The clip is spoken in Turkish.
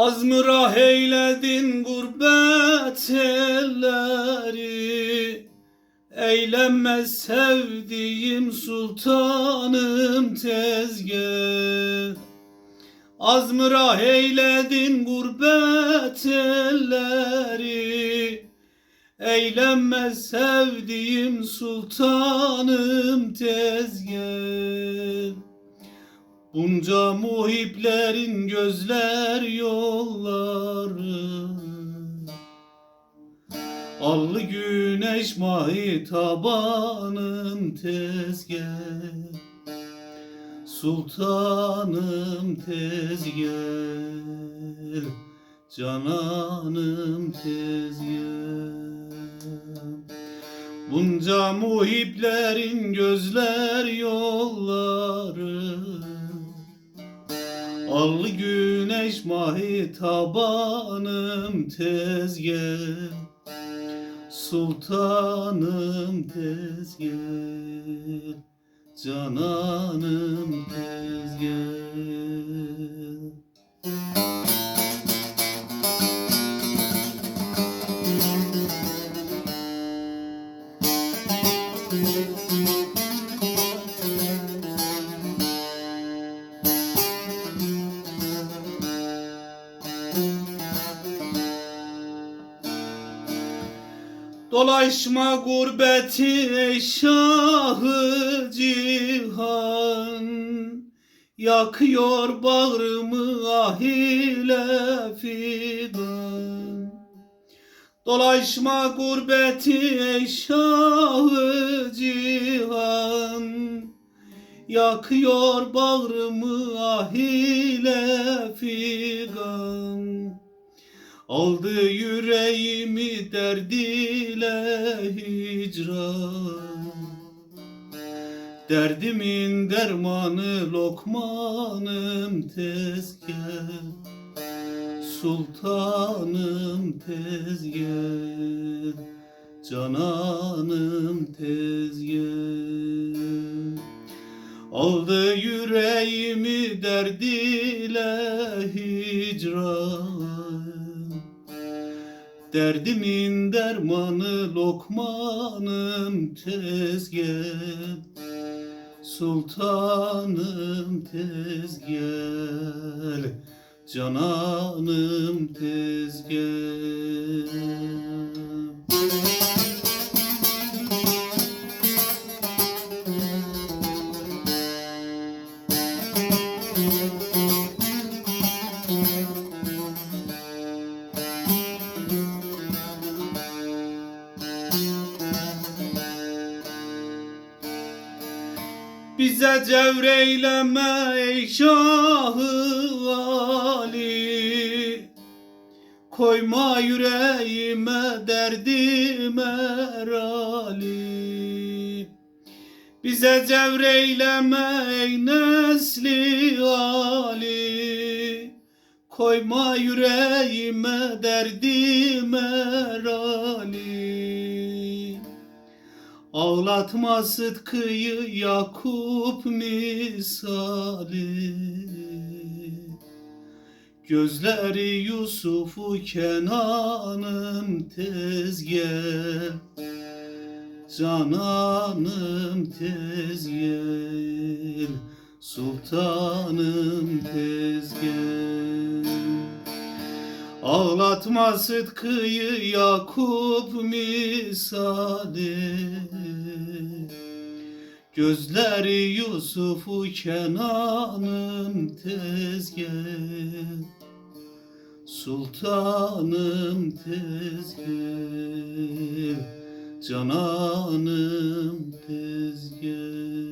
Azmıra eyledin gurbet elleri. Eylenmez sevdiğim sultanım tezgah. Azmıra eyledin gurbet elleri. Eylenmez sevdiğim sultanım tezgah Bunca muhiplerin gözler yolları. Allı güneş mahi tabanım tezgah. Sultanım tezgah. Cananım tezgah. Bunca muhiplerin gözler yolları Allı güneş mahi tabanım tezgah. Sultanım tezgah. Cananım tezgah Dolaşma gurbeti şahı cihan. Yakıyor bağrımı ah ile fidan. Dolaşma gurbeti şahı cihan. Yakıyor bağrımı ah ile figan Aldı yüreğimi derdiyle hicran Derdimin dermanı lokmanım tezgah. Sultanım tezgah. Cananım tezgah. Aldı yüreğimi derdiyle hicran Derdimin dermanı lokmanım tezgah. Sultanım tezgah. Cananım tezgah Bize cevreyleme ey şahı Ali. Koyma yüreğime derdime rali Bize cevreyleme ey nesli Ali. Koyma yüreğime derdime rali Ağlatma Sıtkı'yı Yakup misali. Gözleri Yusuf'u Kenan'ım tezgah. Cananım tezgah. Sultanım tezgah. Ağlatma Sıtkı'yı Yakup misali Gözleri Yusuf'u Kenan'ım tezgah Sultanım tezgah Cananım tezgah